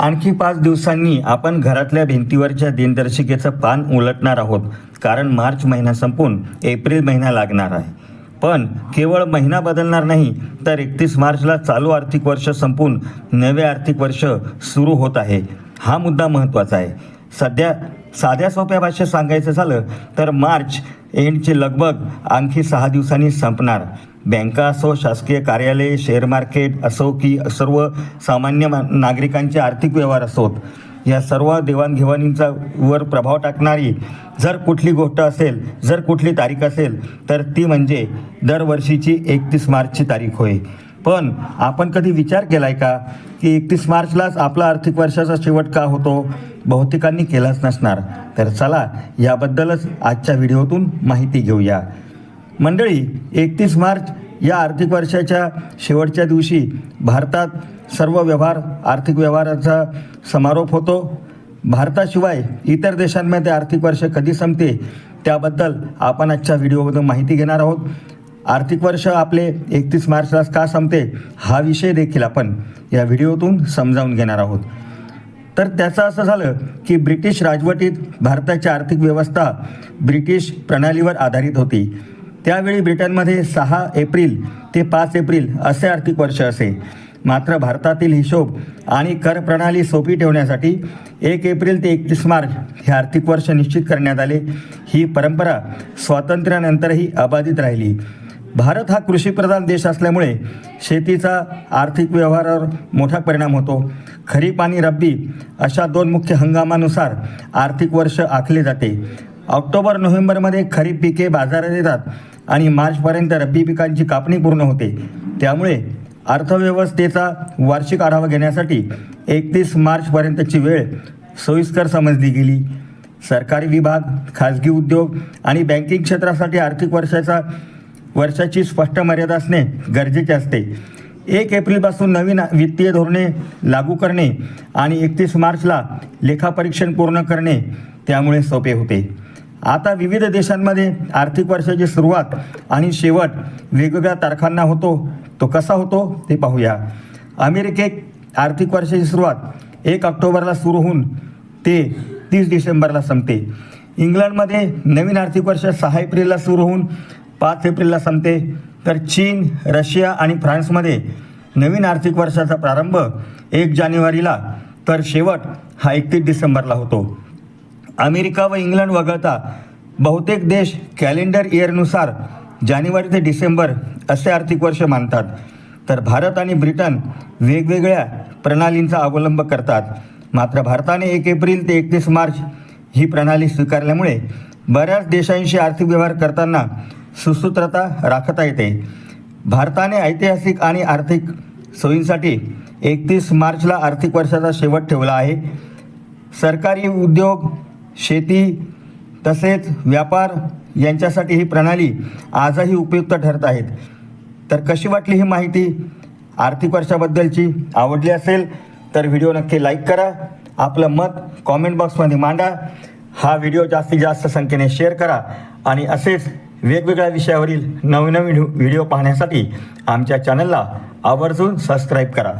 आणखी पाच दिवसांनी आपण घरातल्या भिंतीवरच्या दिनदर्शिकेचं पान उलटणार आहोत. कारण मार्च महिना संपून एप्रिल महिना लागणार आहे. पण केवळ महिना बदलणार नाही तर एकतीस मार्चला चालू आर्थिक वर्ष संपून नवे आर्थिक वर्ष सुरू होत आहे. हा मुद्दा महत्त्वाचा आहे. सध्या साध्या सोप्या भाषेत सांगायचं झालं तर मार्च एंडची लगबग आणखी सहा दिवसांनी संपणार. बँका असो शासकीय कार्यालय शेअर मार्केट असो की सर्व सामान्य मा- नागरिकांचे आर्थिक व्यवहार असोत. या सर्व देवाणघेवाणींचा वर प्रभाव टाकणारी जर कुठली गोष्ट असेल जर कुठली तारीख असेल तर ती म्हणजे दरवर्षीची एकतीस मार्चची तारीख होय. पण आपण कधी विचार केलाय का की एकतीस मार्चलाच आपला आर्थिक वर्षाचा शेवट का होतो? बहुतेकांनी केलाच नसणार. तर चला याबद्दलच आजच्या व्हिडिओतून माहिती घेऊया. मंडळी एकतीस मार्च या आर्थिक वर्षाच्या शेवटच्या दिवशी भारतात सर्व व्यवहार आर्थिक व्यवहाराचा समारोप होतो. भारताशिवाय इतर देशांमध्ये आर्थिक वर्ष कधी संपते त्याबद्दल आपण आजच्या व्हिडिओमधून माहिती घेणार आहोत. आर्थिक वर्ष आपले एकतीस मार्चला का संपते हा विषय देखील आपण या व्हिडिओतून समजावून घेणार आहोत. तर त्याचं असं झालं की ब्रिटिश राजवटीत भारताची आर्थिक व्यवस्था ब्रिटिश प्रणालीवर आधारित होती. त्यावेळी ब्रिटनमध्ये सहा एप्रिल ते पाच एप्रिल असे आर्थिक वर्ष असे. मात्र भारतातील हिशोब आणि कर प्रणाली सोपी ठेवण्यासाठी एक एप्रिल ते एकतीस मार्च हे आर्थिक वर्ष निश्चित करण्यात आले. ही परंपरा स्वातंत्र्यानंतरही अबाधित राहिली. भारत हा कृषीप्रधान देश असल्यामुळे शेतीचा आर्थिक व्यवहारावर मोठा परिणाम होतो. खरीप आणि रब्बी अशा दोन मुख्य हंगामानुसार आर्थिक वर्ष आखले जाते. ऑक्टोबर नोव्हेंबरमध्ये खरीप पिके बाजारात येतात आणि मार्चपर्यंत रब्बी पिकांची कापणी पूर्ण होते. त्यामुळे अर्थव्यवस्थेचा वार्षिक आढावा घेण्यासाठी एकतीस मार्चपर्यंतची वेळ सोयीस्कर समजली गेली. सरकारी विभाग खाजगी उद्योग आणि बँकिंग क्षेत्रासाठी आर्थिक वर्षाचा वर्षाची स्पष्ट मर्यादा असणे गरजेचे असते. एक एप्रिलपासून नवीन वित्तीय धोरणे लागू करणे आणि एकतीस मार्चला लेखापरीक्षण पूर्ण करणे त्यामुळे सोपे होते. आता विविध देशांमध्ये आर्थिक वर्षाची सुरुवात आणि शेवट वेगवेगळ्या तारखांना होतो. तो कसा होतो ते पाहूया. अमेरिकेत आर्थिक वर्षाची सुरुवात एक ऑक्टोबरला सुरू होऊन ते तीस डिसेंबरला संपते. इंग्लंडमध्ये नवीन आर्थिक वर्ष सहा एप्रिलला सुरू होऊन पाच एप्रिलला संपते. तर चीन रशिया आणि फ्रान्समध्ये नवीन आर्थिक वर्षाचा प्रारंभ एक जानेवारीला. तर शेवट हा एकतीस डिसेंबरला होतो. अमेरिका व इंग्लंड वगळता बहुतेक देश कॅलेंडर इयरनुसार जानेवारी ते डिसेंबर असे आर्थिक वर्ष मानतात. तर भारत आणि ब्रिटन वेगवेगळ्या प्रणालींचा अवलंब करतात. मात्र भारताने एक एप्रिल ते एकतीस मार्च ही प्रणाली स्वीकारल्यामुळे बऱ्याच देशांशी आर्थिक व्यवहार करताना सुसूत्रता राखता येते. भारताने ऐतिहासिक आणि आर्थिक सोयींसाठी एकतीस मार्चला आर्थिक वर्षाचा शेवट ठेवला आहे. सरकारी उद्योग शेती तसेच व्यापार यांच्यासाठी ही प्रणाली आजही उपयुक्त ठरत आहेत. तर कशी वाटली ही माहिती आर्थिक वर्षाबद्दलची? आवडली असेल तर व्हिडिओ नक्की लाईक करा. आपलं मत कॉमेंट बॉक्समध्ये मांडा. हा व्हिडिओ जास्तीत जास्त संख्येने शेअर करा आणि असेच वेगवेगळ्या विषयावरील नवनवीन व्हिडिओ पाहण्यासाठी आमच्या चॅनलला आवर्जून सबस्क्राईब करा.